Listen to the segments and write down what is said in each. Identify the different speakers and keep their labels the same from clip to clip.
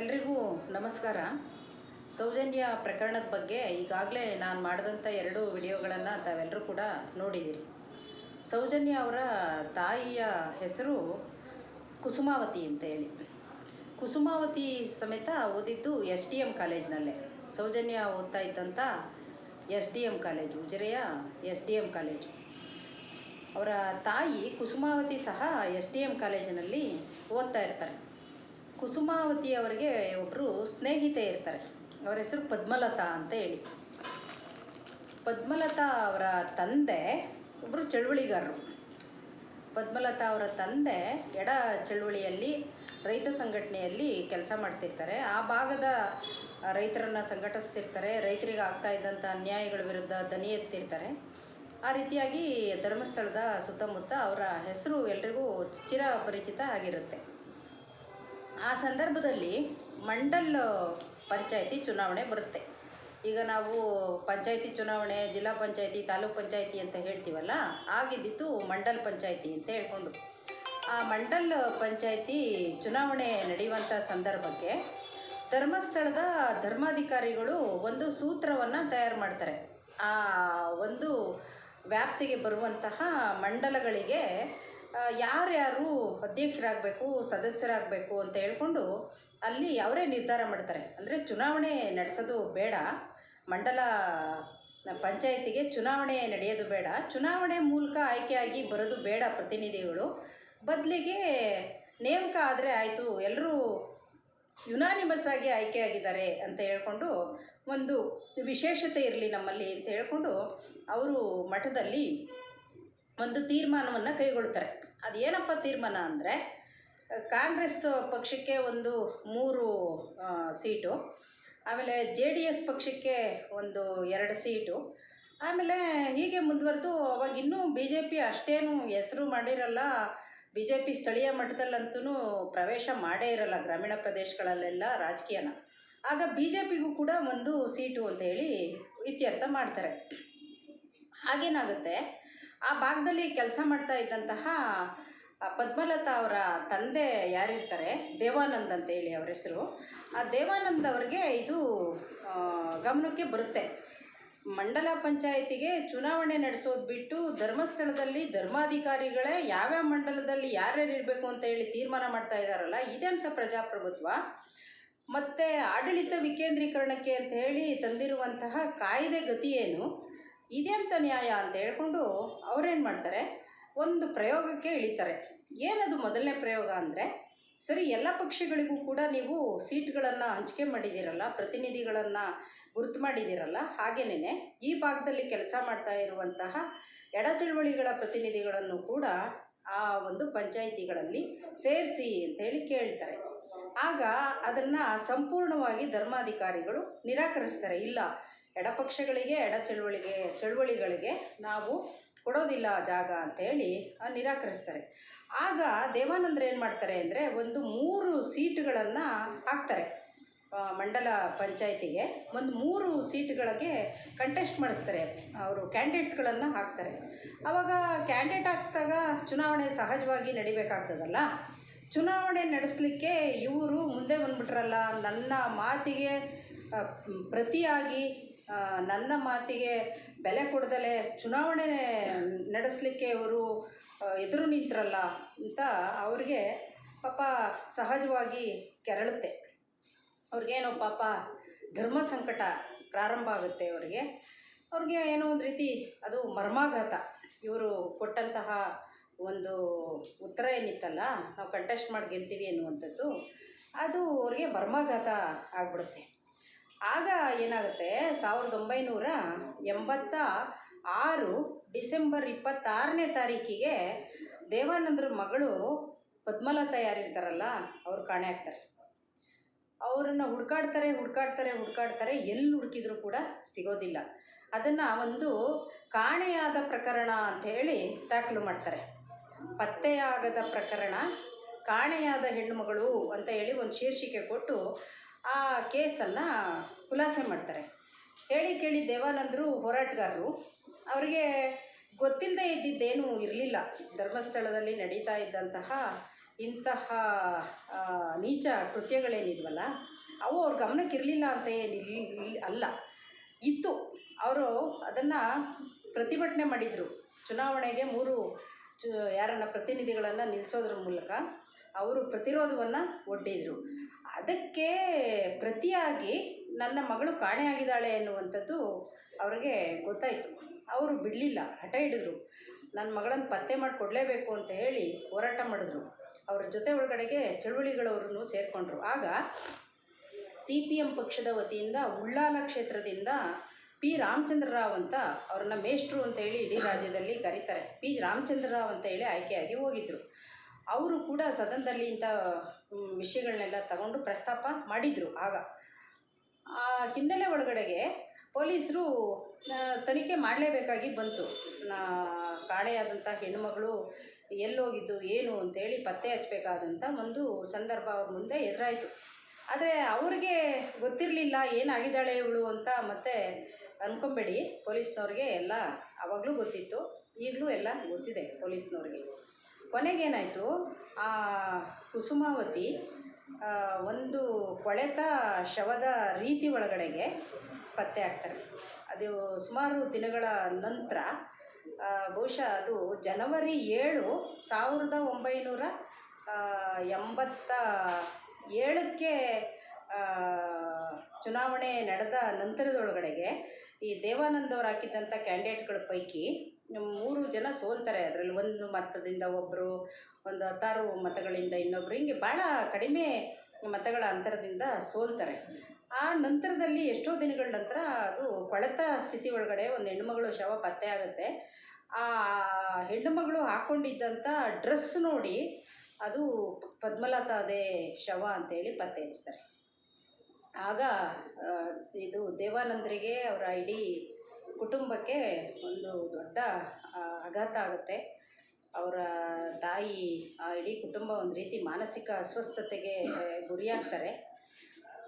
Speaker 1: ಎಲ್ರಿಗೂ ನಮಸ್ಕಾರ. ಸೌಜನ್ಯ ಪ್ರಕರಣದ ಬಗ್ಗೆ ಈಗಾಗಲೇ ನಾನು ಮಾಡಿದಂಥ ಎರಡು ವಿಡಿಯೋಗಳನ್ನು ತಾವೆಲ್ಲರೂ ಕೂಡ ನೋಡಿದ್ದೀರಿ ಸೌಜನ್ಯ ಅವರ ತಾಯಿಯ ಹೆಸರು ಕುಸುಮಾವತಿ ಅಂತ ಹೇಳಿ ಕುಸುಮಾವತಿ ಸಮೇತ ಓದಿದ್ದು ಎಸ್ ಡಿ ಎಂ ಕಾಲೇಜ್ನಲ್ಲೇ. ಸೌಜನ್ಯ ಓದ್ತಾ ಇದ್ದಂಥ ಎಸ್ ಡಿ ಎಂ ಕಾಲೇಜು, ಉಜಿರೆಯ ಎಸ್ ಡಿ ಎಂ ಕಾಲೇಜು. ಅವರ ತಾಯಿ ಕುಸುಮಾವತಿ ಸಹ ಎಸ್ ಡಿ ಎಂ ಕಾಲೇಜಿನಲ್ಲಿ ಓದ್ತಾ ಇರ್ತಾರೆ. ಕುಸುಮಾವತಿ ಅವರಿಗೆ ಒಬ್ಬರು ಸ್ನೇಹಿತೆ ಇರ್ತಾರೆ. ಅವರ ಹೆಸರು ಪದ್ಮಲತಾ ಅಂತ ಹೇಳಿ. ಪದ್ಮಲತಾ ಅವರ ತಂದೆ ಒಬ್ಬರು ಚಳುವಳಿಗಾರರು. ಪದ್ಮಲತಾ ಅವರ ತಂದೆ ಎಡ ಚಳುವಳಿಯಲ್ಲಿ ರೈತ ಸಂಘಟನೆಯಲ್ಲಿ ಕೆಲಸ ಮಾಡ್ತಿರ್ತಾರೆ. ಆ ಭಾಗದ ರೈತರನ್ನು ಸಂಘಟಿಸ್ತಿರ್ತಾರೆ. ರೈತರಿಗೆ ಆಗ್ತಾ ಇದ್ದಂಥ ಅನ್ಯಾಯಗಳ ವಿರುದ್ಧ ದನಿ ಎತ್ತಿರ್ತಾರೆ. ಆ ರೀತಿಯಾಗಿ ಧರ್ಮಸ್ಥಳದ ಸುತ್ತಮುತ್ತ ಅವರ ಹೆಸರು ಎಲ್ರಿಗೂ ಚಿರಪರಿಚಿತ ಆಗಿರುತ್ತೆ. ಆ ಸಂದರ್ಭದಲ್ಲಿ ಮಂಡಲ್ ಪಂಚಾಯಿತಿ ಚುನಾವಣೆ ಬರುತ್ತೆ. ಈಗ ನಾವು ಪಂಚಾಯಿತಿ ಚುನಾವಣೆ, ಜಿಲ್ಲಾ ಪಂಚಾಯಿತಿ, ತಾಲೂಕ್ ಪಂಚಾಯಿತಿ ಅಂತ ಹೇಳ್ತೀವಲ್ಲ ಆಗಿದ್ದಿತ್ತು ಮಂಡಲ್ ಪಂಚಾಯಿತಿ ಅಂತ ಹೇಳ್ಕೊಂಡು. ಆ ಮಂಡಲ್ ಪಂಚಾಯಿತಿ ಚುನಾವಣೆ ನಡೆಯುವಂಥ ಸಂದರ್ಭಕ್ಕೆ ಧರ್ಮಸ್ಥಳದ ಧರ್ಮಾಧಿಕಾರಿಗಳು ಒಂದು ಸೂತ್ರವನ್ನು ತಯಾರು ಮಾಡ್ತಾರೆ. ಆ ಒಂದು ವ್ಯಾಪ್ತಿಗೆ ಬರುವಂತಹ ಮಂಡಲಗಳಿಗೆ ಯಾರ್ಯಾರು ಅಧ್ಯಕ್ಷರಾಗಬೇಕು, ಸದಸ್ಯರಾಗಬೇಕು ಅಂತ ಹೇಳ್ಕೊಂಡು ಅಲ್ಲಿ ಅವರೇ ನಿರ್ಧಾರ ಮಾಡ್ತಾರೆ. ಅಂದರೆ ಚುನಾವಣೆ ನಡೆಸೋದು ಬೇಡ, ಮಂಡಲ, ಪಂಚಾಯತಿಗೆ ಚುನಾವಣೆ ನಡೆಯೋದು ಬೇಡ, ಚುನಾವಣೆ ಮೂಲಕ ಆಯ್ಕೆಯಾಗಿ ಬರೋದು ಬೇಡ ಪ್ರತಿನಿಧಿಗಳು. ಬದಲಿಗೆ ನೇಮಕ ಆದರೆ ಆಯಿತು, ಎಲ್ಲರೂ ಯುನಾನಿಮಸ್ ಆಗಿ ಆಯ್ಕೆಯಾಗಿದ್ದಾರೆ ಅಂತ ಹೇಳ್ಕೊಂಡು ಒಂದು ವಿಶೇಷತೆ ಇರಲಿ ನಮ್ಮಲ್ಲಿ ಅಂತ ಹೇಳ್ಕೊಂಡು ಅವರು ಮಠದಲ್ಲಿ ಒಂದು ತೀರ್ಮಾನವನ್ನು ಕೈಗೊಳ್ತಾರೆ. ಅದೇನಪ್ಪ ತೀರ್ಮಾನ ಅಂದರೆ, ಕಾಂಗ್ರೆಸ್ ಪಕ್ಷಕ್ಕೆ ಒಂದು ಮೂರು ಸೀಟು, ಆಮೇಲೆ ಜೆ ಡಿ ಎಸ್ ಪಕ್ಷಕ್ಕೆ ಒಂದು ಎರಡು ಸೀಟು, ಆಮೇಲೆ ಹೀಗೆ ಮುಂದುವರೆದು ಅವಾಗ ಇನ್ನೂ ಬಿ ಜೆ ಪಿ ಅಷ್ಟೇನು ಹೆಸರು ಮಾಡಿರಲ್ಲ, ಬಿ ಜೆ ಪಿ ಸ್ಥಳೀಯ ಮಟ್ಟದಲ್ಲಂತೂ ಪ್ರವೇಶ ಮಾಡೇ ಇರಲ್ಲ ಗ್ರಾಮೀಣ ಪ್ರದೇಶಗಳಲ್ಲೆಲ್ಲ ರಾಜಕೀಯನ. ಆಗ ಬಿ ಜೆ ಪಿಗೂ ಕೂಡ ಒಂದು ಸೀಟು ಅಂತ ಹೇಳಿ ಇತ್ಯರ್ಥ ಮಾಡ್ತಾರೆ. ಆಗೇನಾಗುತ್ತೆ ಆ ಭಾಗದಲ್ಲಿ ಕೆಲಸ ಮಾಡ್ತಾ ಇದ್ದಂತಹ ಪದ್ಮಲತಾ ಅವರ ತಂದೆ ಯಾರಿರ್ತಾರೆ? ದೇವಾನಂದ್ ಅಂತ ಹೇಳಿ ಅವರ ಹೆಸರು. ಆ, ದೇವಾನಂದ್ ಅವರಿಗೆ ಇದು ಗಮನಕ್ಕೆ ಬರುತ್ತೆ. ಮಂಡಲ ಪಂಚಾಯತಿಗೆ ಚುನಾವಣೆ ನಡೆಸೋದು ಬಿಟ್ಟು ಧರ್ಮಸ್ಥಳದಲ್ಲಿ ಧರ್ಮಾಧಿಕಾರಿಗಳೇ ಯಾವ್ಯಾವ ಮಂಡಲದಲ್ಲಿ ಯಾರ್ಯಾರು ಇರಬೇಕು ಅಂತ ಹೇಳಿ ತೀರ್ಮಾನ ಮಾಡ್ತಾ ಇದ್ದಾರಲ್ಲ ಇದೆಂಥ ಪ್ರಜಾಪ್ರಭುತ್ವ. ಮತ್ತು ಆಡಳಿತ ವಿಕೇಂದ್ರೀಕರಣಕ್ಕೆ ಅಂತ ಹೇಳಿ ತಂದಿರುವಂತಹ ಕಾಯ್ದೆ ಗತಿ ಏನು? ಇದೆಂಥ ನ್ಯಾಯ ಅಂತ ಹೇಳ್ಕೊಂಡು ಅವ್ರೇನು ಮಾಡ್ತಾರೆ? ಒಂದು ಪ್ರಯೋಗಕ್ಕೆ ಇಳಿತಾರೆ. ಏನದು ಮೊದಲನೇ ಪ್ರಯೋಗ ಅಂದರೆ, ಸರಿ, ಎಲ್ಲ ಪಕ್ಷಗಳಿಗೂ ಕೂಡ ನೀವು ಸೀಟ್ಗಳನ್ನು ಹಂಚಿಕೆ ಮಾಡಿದ್ದೀರಲ್ಲ, ಪ್ರತಿನಿಧಿಗಳನ್ನು ಗುರುತು ಮಾಡಿದ್ದೀರಲ್ಲ ಹಾಗೇನೇ ಈ ಭಾಗದಲ್ಲಿ ಕೆಲಸ ಮಾಡ್ತಾ ಇರುವಂತಹ ಎಡ ಚಳುವಳಿಗಳ ಪ್ರತಿನಿಧಿಗಳನ್ನು ಕೂಡ ಆ ಒಂದು ಪಂಚಾಯಿತಿಗಳಲ್ಲಿ ಸೇರಿಸಿ ಅಂತೇಳಿ ಕೇಳ್ತಾರೆ. ಆಗ ಅದನ್ನು ಸಂಪೂರ್ಣವಾಗಿ ಧರ್ಮಾಧಿಕಾರಿಗಳು ನಿರಾಕರಿಸ್ತಾರೆ. ಇಲ್ಲ ಎಡಪಕ್ಷಗಳಿಗೆ ಎಡ ಚಳುವಳಿಗೆ ಚಳುವಳಿಗಳಿಗೆ ನಾವು ಕೊಡೋದಿಲ್ಲ ಜಾಗ ಅಂತೇಳಿ ಆ, ನಿರಾಕರಿಸ್ತಾರೆ. ಆಗ ದೇವಾನಂದ್ರ ಏನು ಮಾಡ್ತಾರೆ ಅಂದರೆ ಒಂದು ಮೂರು ಸೀಟುಗಳನ್ನು ಹಾಕ್ತಾರೆ. ಮಂಡಲ ಪಂಚಾಯತಿಗೆ ಒಂದು ಮೂರು ಸೀಟ್ಗಳಿಗೆ ಕಂಟೆಸ್ಟ್ ಮಾಡಿಸ್ತಾರೆ. ಅವರು ಕ್ಯಾಂಡಿಡೇಟ್ಸ್ಗಳನ್ನು ಹಾಕ್ತಾರೆ. ಆವಾಗ ಕ್ಯಾಂಡಿಡೇಟ್ ಹಾಕ್ಸಿದಾಗ ಚುನಾವಣೆ ಸಹಜವಾಗಿ ನಡಿಬೇಕಾಗ್ತದಲ್ಲ. ಚುನಾವಣೆ ನಡೆಸಲಿಕ್ಕೆ ಇವರು ಮುಂದೆ ಬಂದ್ಬಿಟ್ರಲ್ಲ. ನನ್ನ ಮಾತಿಗೆ ಪ್ರತಿಯಾಗಿ ನನ್ನ ಮಾತಿಗೆ ಬೆಲೆ ಕೊಡದಲೆ ಚುನಾವಣೆ ನಡೆಸಲಿಕ್ಕೆ ಇವರು ಎದುರು ನಿಂತ್ರಲ್ಲ ಅಂತ ಅವ್ರಿಗೆ ಪಾಪ ಸಹಜವಾಗಿ ಕೆರಳುತ್ತೆ. ಅವ್ರಿಗೇನೋ ಪಾಪ ಧರ್ಮ ಸಂಕಟ ಪ್ರಾರಂಭ ಆಗುತ್ತೆ ಅವರಿಗೆ. ಅವ್ರಿಗೆ ಏನೋ ಒಂದು ರೀತಿ ಅದು ಮರ್ಮಾಘಾತ. ಇವರು ಕೊಟ್ಟಂತಹ ಒಂದು ಉತ್ತರ ಏನಿತ್ತಲ್ಲ, ನಾವು ಕಂಟೆಸ್ಟ್ ಮಾಡಿ ಗೆಲ್ತೀವಿ ಅನ್ನುವಂಥದ್ದು, ಅದು ಅವ್ರಿಗೆ ಮರ್ಮಾಘಾತ ಆಗಿಬಿಡುತ್ತೆ. ಆಗ ಏನಾಗುತ್ತೆ? ಸಾವಿರದ ಒಂಬೈನೂರ ಎಂಬತ್ತ ಆರು ಡಿಸೆಂಬರ್ ಇಪ್ಪತ್ತಾರನೇ ತಾರೀಕಿಗೆ ದೇವಾನಂದರ ಮಗಳು ಪದ್ಮಲತಾ ಯಾರಿರ್ತಾರಲ್ಲ, ಅವ್ರು ಕಾಣೆ ಆಗ್ತಾರೆ. ಅವರನ್ನು ಹುಡ್ಕಾಡ್ತಾರೆ ಹುಡ್ಕಾಡ್ತಾರೆ ಹುಡ್ಕಾಡ್ತಾರೆ, ಎಲ್ಲಿ ಹುಡುಕಿದ್ರು ಕೂಡ ಸಿಗೋದಿಲ್ಲ. ಅದನ್ನು ಒಂದು ಕಾಣೆಯಾದ ಪ್ರಕರಣ ಅಂತ ಹೇಳಿ ದಾಖಲು ಮಾಡ್ತಾರೆ. ಪತ್ತೆಯಾಗದ ಪ್ರಕರಣ, ಕಾಣೆಯಾದ ಹೆಣ್ಣುಮಗಳು ಅಂತ ಹೇಳಿ ಒಂದು ಶೀರ್ಷಿಕೆ ಕೊಟ್ಟು ಆ ಕೇಸನ್ನು ಖುಲಾಸೆ ಮಾಡ್ತಾರೆ. ಹೇಳಿ ಕೇಳಿ ದೇವಾನಂದರು ಹೋರಾಟಗಾರರು, ಅವರಿಗೆ ಗೊತ್ತಿಲ್ಲದೆ ಇದ್ದಿದ್ದೇನೂ ಇರಲಿಲ್ಲ. ಧರ್ಮಸ್ಥಳದಲ್ಲಿ ನಡೀತಾ ಇದ್ದಂತಹ ಇಂತಹ ನೀಚ ಕೃತ್ಯಗಳೇನಿದ್ವಲ್ಲ, ಅವು ಅವ್ರ ಗಮನಕ್ಕೆ ಇರಲಿಲ್ಲ ಅಂತ ಏನಿರಲಿ ಅಲ್ಲ. ಇತ್ತು. ಅವರು ಅದನ್ನು ಪ್ರತಿಭಟನೆ ಮಾಡಿದರು. ಚುನಾವಣೆಗೆ ಮೂರು ಚು, ಯಾರನ್ನ ಪ್ರತಿನಿಧಿಗಳನ್ನು ನಿಲ್ಲಿಸೋದ್ರ ಮೂಲಕ. ಅವರು ಪ್ರತಿರೋಧವನ್ನು ಒಡ್ಡಿದರು. ಅದಕ್ಕೆ ಪ್ರತಿಯಾಗಿ ನನ್ನ ಮಗಳು ಕಾಣೆಯಾಗಿದ್ದಾಳೆ ಎನ್ನುವಂಥದ್ದು ಅವ್ರಿಗೆ ಗೊತ್ತಾಯಿತು. ಅವರು ಬಿಡಲಿಲ್ಲ, ಹಠ ಹಿಡಿದ್ರು. ನನ್ನ ಮಗಳನ್ನು ಪತ್ತೆ ಮಾಡಿ ಕೊಡಲೇಬೇಕು ಅಂತ ಹೇಳಿ ಹೋರಾಟ ಮಾಡಿದ್ರು. ಅವ್ರ ಜೊತೆ ಒಳಗಡೆಗೆ ಚಳುವಳಿಗಳವ್ರನ್ನು ಸೇರಿಕೊಂಡ್ರು. ಆಗ ಸಿ ಪಿ ಎಂ ಪಕ್ಷದ ವತಿಯಿಂದ ಉಳ್ಳಾಲ ಕ್ಷೇತ್ರದಿಂದ ಪಿ ರಾಮಚಂದ್ರ ರಾವ್ ಅಂತ ಅವ್ರನ್ನ ಮೇಷ್ಟ್ರು ಅಂತೇಳಿ ಇಡೀ ರಾಜ್ಯದಲ್ಲಿ ಕರೀತಾರೆ. ಪಿ ರಾಮಚಂದ್ರ ರಾವ್ ಅಂತ ಹೇಳಿ ಆಯ್ಕೆಯಾಗಿ ಹೋಗಿದ್ದರು ಅವರು ಕೂಡ ಸದನದಲ್ಲಿ ಇಂಥ ವಿಷಯಗಳನ್ನೆಲ್ಲ ತಗೊಂಡು ಪ್ರಸ್ತಾಪ ಮಾಡಿದರು ಆಗ. ಆ ಹಿನ್ನೆಲೆ ಒಳಗಡೆಗೆ ಪೊಲೀಸರು ತನಿಖೆ ಮಾಡಲೇಬೇಕಾಗಿ ಬಂತು. ನಾ ಕಾಣೆಯಾದಂಥ ಹೆಣ್ಣುಮಗಳು ಎಲ್ಲೋಗಿದ್ದು ಏನು ಅಂತೇಳಿ ಪತ್ತೆ ಹಚ್ಚಬೇಕಾದಂಥ ಒಂದು ಸಂದರ್ಭ ಅವ್ರ ಮುಂದೆ ಎದುರಾಯಿತು. ಆದರೆ ಅವ್ರಿಗೆ ಗೊತ್ತಿರಲಿಲ್ಲ, ಏನಾಗಿದ್ದಾಳೆ ಇವಳು ಅಂತ ಮತ್ತೆ ಅನ್ಕೊಂಬೇಡಿ. ಪೊಲೀಸ್ನವ್ರಿಗೆ ಎಲ್ಲ ಆವಾಗಲೂ ಗೊತ್ತಿತ್ತು. ಈಗಲೂ ಎಲ್ಲ ಗೊತ್ತಿದೆ ಪೊಲೀಸ್ನವ್ರಿಗೆ. ಕೊನೆಗೇನಾಯಿತು, ಆ ಕುಸುಮಾವತಿ ಒಂದು ಕೊಳೆತ ಶವದ ರೀತಿ ಒಳಗಡೆಗೆ ಪತ್ತೆ ಆಗ್ತಾರೆ ಅದು ಸುಮಾರು ದಿನಗಳ ನಂತರ ಬಹುಶಃ ಅದು ಜನವರಿ ಏಳು ಸಾವಿರದ ಒಂಬೈನೂರ ಎಂಬತ್ತ ಏಳಕ್ಕೆ ಚುನಾವಣೆ ನಡೆದ ನಂತರದೊಳಗಡೆಗೆ ಈ ದೇವಾನಂದ್ ಹಾಕಿದ್ದಂಥ ಕ್ಯಾಂಡಿಡೇಟ್ಗಳ ಪೈಕಿ ಮೂರು ಜನ ಸೋಲ್ತಾರೆ. ಅದರಲ್ಲಿ ಒಂದು ಮತದಿಂದ ಒಬ್ಬರು ಒಂದು ಹತ್ತಾರು ಮತಗಳಿಂದ ಇನ್ನೊಬ್ಬರು ಹಿಂಗೆ ಭಾಳ ಕಡಿಮೆ ಮತಗಳ ಅಂತರದಿಂದ ಸೋಲ್ತಾರೆ. ಆ ನಂತರದಲ್ಲಿ ಎಷ್ಟೋ ದಿನಗಳ ನಂತರ ಅದು ಕೊಳೆತ ಸ್ಥಿತಿ ಒಳಗಡೆ ಒಂದು ಹೆಣ್ಣುಮಗಳು ಶವ ಪತ್ತೆ ಆಗುತ್ತೆ. ಆ ಹೆಣ್ಣುಮಗಳು ಹಾಕ್ಕೊಂಡಿದ್ದಂಥ ಡ್ರೆಸ್ ನೋಡಿ ಅದು ಪದ್ಮಲತಾದೇ ಶವ ಅಂತೇಳಿ ಪತ್ತೆ ಹಚ್ತಾರೆ. ಆಗ ಇದು ದೇವಾನಂದರಿಗೆ ಅವರ ಇಡೀ ಕುಟುಂಬಕ್ಕೆ ಒಂದು ದೊಡ್ಡ ಆಘಾತ ಆಗುತ್ತೆ. ಅವರ ತಾಯಿ, ಆ, ಇಡೀ ಕುಟುಂಬ ಒಂದು ರೀತಿ ಮಾನಸಿಕ ಅಸ್ವಸ್ಥತೆಗೆ ಗುರಿಯಾಗ್ತಾರೆ.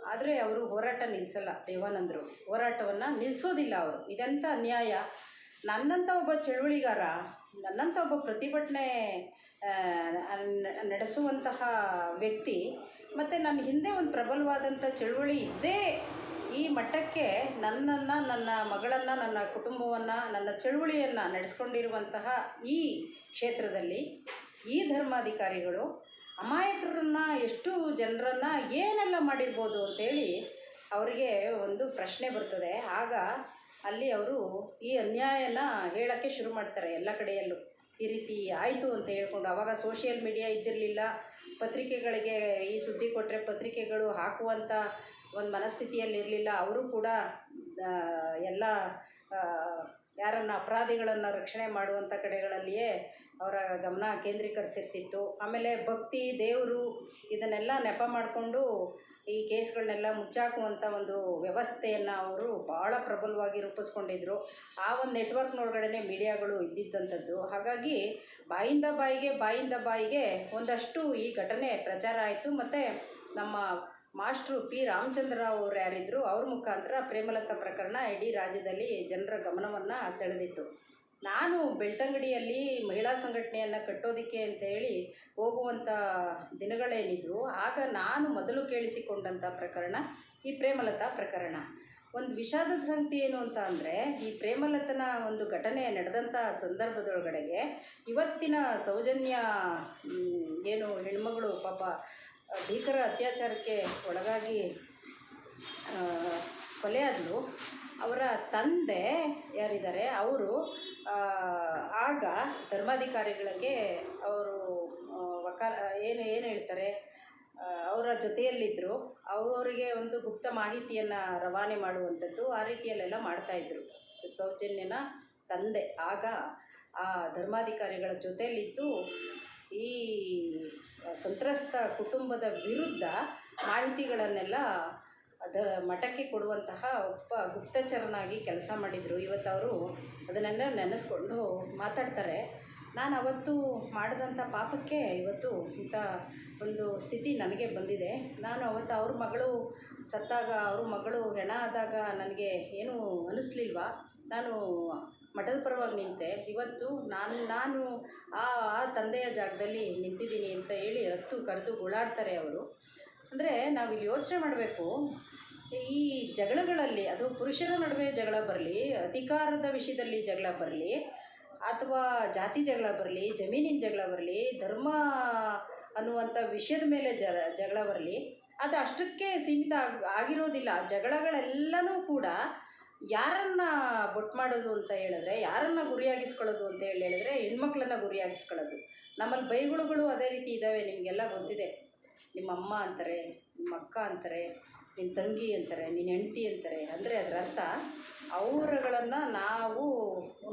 Speaker 1: ಆದರೆ ಅವರು ಹೋರಾಟ ನಿಲ್ಲಿಸಲ್ಲ ದೇವಾನಂದರು. ಹೋರಾಟವನ್ನು ನಿಲ್ಲಿಸೋದಿಲ್ಲ ಅವರು. ಇದೆಂಥ ಅನ್ಯಾಯ? ನನ್ನಂಥ ಒಬ್ಬ ಚಳುವಳಿಗಾರ ನನ್ನಂಥ ಒಬ್ಬ ಪ್ರತಿಭಟನೆ ನಡೆಸುವಂತಹ ವ್ಯಕ್ತಿ, ಮತ್ತು ನನ್ನ ಹಿಂದೆ ಒಂದು ಪ್ರಬಲವಾದಂಥ ಚಳುವಳಿ ಇದ್ದೇ ಈ ಮಟ್ಟಕ್ಕೆ ನನ್ನನ್ನು, ನನ್ನ ಮಗಳನ್ನು, ನನ್ನ ಕುಟುಂಬವನ್ನು, ನನ್ನ ಚಳುವಳಿಯನ್ನು ನಡೆಸ್ಕೊಂಡಿರುವಂತಹ ಈ ಕ್ಷೇತ್ರದಲ್ಲಿ ಈ ಧರ್ಮಾಧಿಕಾರಿಗಳು ಅಮಾಯಕರನ್ನು ಎಷ್ಟು ಜನರನ್ನು ಏನೆಲ್ಲ ಮಾಡಿರ್ಬೋದು ಅಂತೇಳಿ ಅವರಿಗೆ ಒಂದು ಪ್ರಶ್ನೆ ಬರ್ತದೆ. ಆಗ ಅಲ್ಲಿ ಅವರು ಈ ಅನ್ಯಾಯನ ಹೇಳೋಕ್ಕೆ ಶುರು ಮಾಡ್ತಾರೆ ಎಲ್ಲ ಕಡೆಯಲ್ಲೂ. ಈ ರೀತಿ ಆಯಿತು ಅಂತ ಹೇಳ್ಕೊಂಡು ಆವಾಗ ಸೋಷಿಯಲ್ ಮೀಡಿಯಾ ಇದ್ದಿರಲಿಲ್ಲ. ಪತ್ರಿಕೆಗಳಿಗೆ ಈ ಸುದ್ದಿ ಕೊಟ್ಟರೆ ಪತ್ರಿಕೆಗಳು ಹಾಕುವಂಥ ಒಂದು ಮನಸ್ಥಿತಿಯಲ್ಲಿರಲಿಲ್ಲ, ಅವರು ಕೂಡ ಎಲ್ಲ ಯಾರನ್ನು ಅಪರಾಧಿಗಳನ್ನು ರಕ್ಷಣೆ ಮಾಡುವಂಥ ಕಡೆಗಳಲ್ಲಿಯೇ ಅವರ ಗಮನ ಕೇಂದ್ರೀಕರಿಸಿರ್ತಿತ್ತು. ಆಮೇಲೆ ಭಕ್ತಿ, ದೇವರು ಇದನ್ನೆಲ್ಲ ನೆಪ ಮಾಡಿಕೊಂಡು ಈ ಕೇಸ್ಗಳನ್ನೆಲ್ಲ ಮುಚ್ಚಾಕುವಂಥ ಒಂದು ವ್ಯವಸ್ಥೆಯನ್ನು ಅವರು ಭಾಳ ಪ್ರಬಲವಾಗಿ ರೂಪಿಸ್ಕೊಂಡಿದ್ರು. ಆ ಒಂದು ನೆಟ್ವರ್ಕ್ನೊಳಗಡೆ ಮೀಡಿಯಾಗಳು ಇದ್ದಿದ್ದಂಥದ್ದು. ಹಾಗಾಗಿ ಬಾಯಿಂದ ಬಾಯಿಗೆ ಬಾಯಿಂದ ಬಾಯಿಗೆ ಒಂದಷ್ಟು ಈ ಘಟನೆ ಪ್ರಚಾರ ಆಯಿತು. ಮತ್ತು ನಮ್ಮ ಮಾಸ್ಟ್ರು ಪಿ ರಾಮಚಂದ್ರ ರಾವ್ ಅವರು ಯಾರಿದ್ರು, ಅವ್ರ ಮುಖಾಂತರ ಪ್ರೇಮಲತಾ ಪ್ರಕರಣ ಇಡೀ ರಾಜ್ಯದಲ್ಲಿ ಜನರ ಗಮನವನ್ನು ಸೆಳೆದಿತ್ತು. ನಾನು ಬೆಳ್ತಂಗಡಿಯಲ್ಲಿ ಮಹಿಳಾ ಸಂಘಟನೆಯನ್ನು ಕಟ್ಟೋದಕ್ಕೆ ಅಂತ ಹೇಳಿ ಹೋಗುವಂಥ ದಿನಗಳೇನಿದ್ರು ಆಗ ನಾನು ಮೊದಲು ಕೇಳಿಸಿಕೊಂಡಂಥ ಪ್ರಕರಣ ಈ ಪ್ರೇಮಲತಾ ಪ್ರಕರಣ. ಒಂದು ವಿಷಾದದ ಸಂಗತಿ ಏನು ಅಂತ ಅಂದರೆ, ಈ ಪ್ರೇಮಲತನ ಒಂದು ಘಟನೆ ನಡೆದಂಥ ಸಂದರ್ಭದೊಳಗಡೆಗೆ ಇವತ್ತಿನ ಸೌಜನ್ಯ ಏನು ಹೆಣ್ಮಗಳು ಪಾಪ ಭೀಕರ ಅತ್ಯಾಚಾರಕ್ಕೆ ಒಳಗಾಗಿ ಕೊಲೆ ಕೊಲೆಯಾದಳು ಅವರ ತಂದೆ ಯಾರಿದ್ದಾರೆ, ಅವರು ಆಗ ಧರ್ಮಾಧಿಕಾರಿಗಳಿಗೆ ಅವರು ವಕಾಲ ಏನು ಏನು ಹೇಳ್ತಾರೆ ಅವರ ಜೊತೆಯಲ್ಲಿದ್ದರು ಅವರಿಗೆ ಒಂದು ಗುಪ್ತ ಮಾಹಿತಿಯನ್ನು ರವಾನೆ ಮಾಡುವಂಥದ್ದು ಆ ರೀತಿಯಲ್ಲೆಲ್ಲ ಮಾಡ್ತಾಯಿದ್ರು ಸೌಜನ್ಯನ ತಂದೆ ಆಗ ಆ ಧರ್ಮಾಧಿಕಾರಿಗಳ ಜೊತೆಯಲ್ಲಿದ್ದು ಈ ಸಂತ್ರಸ್ತ ಕುಟುಂಬದ ವಿರುದ್ಧ ಮಾಹಿತಿಗಳನ್ನೆಲ್ಲ ಅದರ ಮಠಕ್ಕೆ ಕೊಡುವಂತಹ ಒಬ್ಬ ಗುಪ್ತಚರನಾಗಿ ಕೆಲಸ ಮಾಡಿದರು. ಇವತ್ತು ಅವರು ಅದನ್ನೆಲ್ಲ ನೆನೆಸ್ಕೊಂಡು ಮಾತಾಡ್ತಾರೆ. ನಾನು ಅವತ್ತು ಮಾಡಿದಂಥ ಪಾಪಕ್ಕೆ ಇವತ್ತು ಇಂಥ ಒಂದು ಸ್ಥಿತಿ ನನಗೆ ಬಂದಿದೆ. ನಾನು ಅವತ್ತು ಅವ್ರ ಮಗಳು ಸತ್ತಾಗ, ಅವ್ರ ಮಗಳು ಹೆಣ ಆದಾಗ ನನಗೆ ಏನೂ ಅನ್ನಿಸ್ಲಿಲ್ವಾ ನಾನು ಮಠದ ಪರವಾಗಿ ನಿಂತೆ ಇವತ್ತು ನಾನು ನಾನು ಆ ಆ ತಂದೆಯ ಜಾಗದಲ್ಲಿ ನಿಂತಿದ್ದೀನಿ ಅಂತ ಹೇಳಿ ಹತ್ತು ಕರೆದು ಗುಳಾಡ್ತಾರೆ ಅವರು. ಅಂದರೆ ನಾವಿಲ್ಲಿ ಯೋಚನೆ ಮಾಡಬೇಕು, ಈ ಜಗಳಗಳಲ್ಲಿ, ಅದು ಪುರುಷರ ನಡುವೆ ಜಗಳ ಬರಲಿ, ಅಧಿಕಾರದ ವಿಷಯದಲ್ಲಿ ಜಗಳ ಬರಲಿ, ಅಥವಾ ಜಾತಿ ಜಗಳ ಬರಲಿ, ಜಮೀನಿನ ಜಗಳ ಬರಲಿ, ಧರ್ಮ ಅನ್ನುವಂಥ ವಿಷಯದ ಮೇಲೆ ಜಗಳ ಬರಲಿ, ಅದು ಅಷ್ಟಕ್ಕೆ ಸೀಮಿತ ಆಗಿ, ಆಗಿರೋದಿಲ್ಲ. ಜಗಳಗಳೆಲ್ಲನೂ ಕೂಡ ಯಾರನ್ನ ಬೊಟ್ಟು ಮಾಡೋದು ಅಂತ ಹೇಳಿದ್ರೆ, ಯಾರನ್ನ ಗುರಿಯಾಗಿಸ್ಕೊಳ್ಳೋದು ಅಂತ ಹೇಳಿ ಹೇಳಿದ್ರೆ, ಹೆಣ್ಮಕ್ಳನ್ನ ಗುರಿಯಾಗಿಸ್ಕೊಳ್ಳೋದು. ನಮ್ಮಲ್ಲಿ ಬೈಗುಳುಗಳು ಅದೇ ರೀತಿ ಇದ್ದಾವೆ ನಿಮಗೆಲ್ಲ ಗೊತ್ತಿದೆ. ನಿಮ್ಮ ಅಮ್ಮ ಅಂತಾರೆ, ನಿಮ್ಮ ಅಕ್ಕ ಅಂತಾರೆ, ನಿನ್ನ ತಂಗಿ ಅಂತಾರೆ, ನಿನ್ನ ಹೆಂಡ್ತಿ ಅಂತಾರೆ. ಅಂದರೆ ಅದರ ಅರ್ಥ ಅವರುಗಳನ್ನು ನಾವು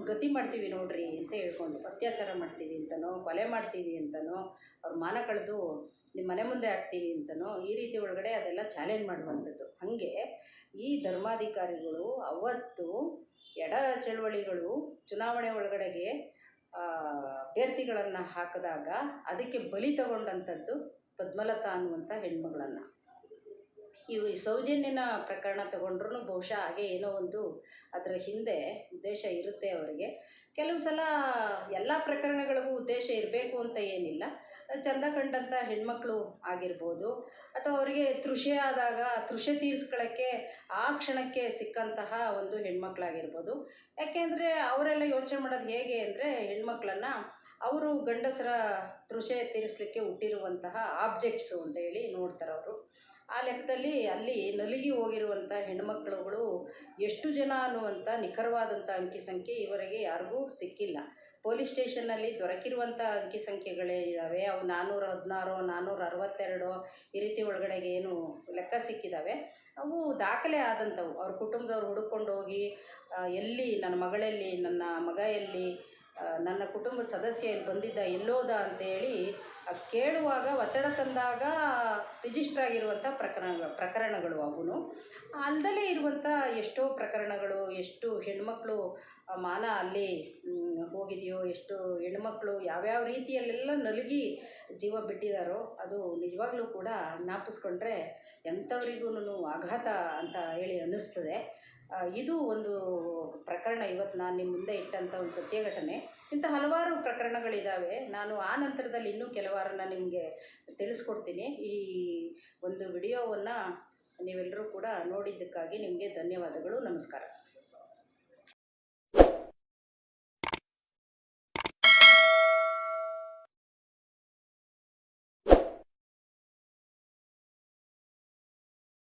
Speaker 1: ಗತಿ ಮಾಡ್ತೀವಿ ನೋಡ್ರಿ ಅಂತ ಹೇಳ್ಕೊಂಡು, ಅತ್ಯಾಚಾರ ಮಾಡ್ತೀವಿ ಅಂತನೋ, ಕೊಲೆ ಮಾಡ್ತೀವಿ ಅಂತನೋ, ಅವ್ರ ಮಾನ ಕಳೆದು ನಿಮ್ಮ ಮನೆ ಮುಂದೆ ಹಾಕ್ತೀವಿ ಅಂತನೋ, ಈ ರೀತಿ ಒಳಗಡೆ ಅದೆಲ್ಲ ಚಾಲೆಂಜ್ ಮಾಡುವಂಥದ್ದು. ಹಾಗೆ ಈ ಧರ್ಮಾಧಿಕಾರಿಗಳು ಅವತ್ತು ಎಡ ಚಳವಳಿಗಳು ಚುನಾವಣೆ ಒಳಗಡೆಗೆ ಅಭ್ಯರ್ಥಿಗಳನ್ನು ಹಾಕಿದಾಗ ಅದಕ್ಕೆ ಬಲಿ ತಗೊಂಡಂಥದ್ದು ಪದ್ಮಲತಾ ಅನ್ನುವಂಥ ಹೆಣ್ಮಗಳನ್ನು. ಇವು ಈ ಸೌಜನ್ಯನ ಪ್ರಕರಣ ತಗೊಂಡ್ರೂ ಬಹುಶಃ ಹಾಗೆ ಏನೋ ಒಂದು ಅದರ ಹಿಂದೆ ಉದ್ದೇಶ ಇರುತ್ತೆ ಅವರಿಗೆ. ಕೆಲವು ಸಲ ಎಲ್ಲ ಪ್ರಕರಣಗಳಿಗೂ ಉದ್ದೇಶ ಇರಬೇಕು ಅಂತ ಏನಿಲ್ಲ. ಚಂದ ಕಂಡಂಥ ಹೆಣ್ಮಕ್ಳು ಆಗಿರ್ಬೋದು, ಅಥವಾ ಅವರಿಗೆ ಆದಾಗ ತೃಷೆ ತೀರಿಸ್ಕೊಳ್ಳೋಕ್ಕೆ ಆ ಕ್ಷಣಕ್ಕೆ ಸಿಕ್ಕಂತಹ ಒಂದು ಹೆಣ್ಮಕ್ಳಾಗಿರ್ಬೋದು. ಯಾಕೆಂದರೆ ಅವರೆಲ್ಲ ಯೋಚನೆ ಮಾಡೋದು ಹೇಗೆ ಅಂದರೆ ಹೆಣ್ಮಕ್ಳನ್ನು ಅವರು ಗಂಡಸರ ತೃಷೆ ತೀರಿಸಲಿಕ್ಕೆ ಹುಟ್ಟಿರುವಂತಹ ಆಬ್ಜೆಕ್ಟ್ಸು ಅಂತ ಹೇಳಿ ನೋಡ್ತಾರೆ ಅವರು. ಆ ಲೆಕ್ಕದಲ್ಲಿ ಅಲ್ಲಿ ನಲುಗಿ ಹೋಗಿರುವಂಥ ಹೆಣ್ಮಕ್ಳುಗಳು ಎಷ್ಟು ಜನ ಅನ್ನುವಂಥ ನಿಖರವಾದಂಥ ಅಂಕಿ ಸಂಖ್ಯೆ ಇವರಿಗೆ ಯಾರಿಗೂ ಸಿಕ್ಕಿಲ್ಲ. ಪೊಲೀಸ್ ಸ್ಟೇಷನ್ನಲ್ಲಿ ದೊರಕಿರುವಂಥ ಅಂಕಿ ಸಂಖ್ಯೆಗಳೇ ಇದ್ದಾವೆ. ಅವು ನಾನ್ನೂರ ಹದಿನಾರು ನಾನ್ನೂರ ಅರವತ್ತೆರಡು ಈ ರೀತಿ ಒಳಗಡೆಗೆ ಏನು ಲೆಕ್ಕ ಸಿಕ್ಕಿದ್ದಾವೆ. ಅವು ದಾಖಲೆ ಆದಂಥವು. ಅವ್ರ ಕುಟುಂಬದವ್ರು ಹುಡುಕೊಂಡು ಹೋಗಿ ಎಲ್ಲಿ ನನ್ನ ಮಗಳಲ್ಲಿ, ನನ್ನ ಮಗ ಎಲ್ಲಿ ನನ್ನ ಕುಟುಂಬದ ಸದಸ್ಯ ಇಲ್ಲಿ ಬಂದಿದ್ದ ಎಲ್ಲೋದ ಅಂತೇಳಿ ಕೇಳುವಾಗ ಒತ್ತಡ ತಂದಾಗ ರಿಜಿಸ್ಟರ್ ಆಗಿರುವಂಥ ಪ್ರಕರಣಗಳು ಪ್ರಕರಣಗಳು ಅವನು. ಅಲ್ದಲೇ ಇರುವಂಥ ಎಷ್ಟೋ ಪ್ರಕರಣಗಳು, ಎಷ್ಟು ಹೆಣ್ಮಕ್ಳು ಮಾನ ಅಲ್ಲಿ ಹೋಗಿದೆಯೋ, ಎಷ್ಟು ಹೆಣ್ಮಕ್ಳು ಯಾವ್ಯಾವ ರೀತಿಯಲ್ಲೆಲ್ಲ ನಲುಗಿ ಜೀವ ಬಿಟ್ಟಿದ್ದಾರೋ ಅದು ನಿಜವಾಗ್ಲೂ ಕೂಡ ಜ್ಞಾಪಿಸ್ಕೊಂಡ್ರೆ ಎಂಥವ್ರಿಗೂನು ಆಘಾತ ಅಂತ ಹೇಳಿ ಅನ್ನಿಸ್ತದೆ. ಇದು ಒಂದು ಪ್ರಕರಣ ಇವತ್ತು ನಾನು ನಿಮ್ಮ ಮುಂದೆ ಇಟ್ಟಂಥ ಒಂದು ಸತ್ಯ ಘಟನೆ ಇಂಥ ಹಲವಾರು ಪ್ರಕರಣಗಳಿದ್ದಾವೆ ನಾನು ಆ ನಂತರದಲ್ಲಿ ಇನ್ನೂ ಕೆಲವಾರನ್ನ ನಿಮಗೆ ತಿಳಿಸ್ಕೊಡ್ತೀನಿ. ಈ ಒಂದು ವಿಡಿಯೋವನ್ನು ನೀವೆಲ್ಲರೂ ಕೂಡ ನೋಡಿದ್ದಕ್ಕಾಗಿ ನಿಮಗೆ ಧನ್ಯವಾದಗಳು. ನಮಸ್ಕಾರ.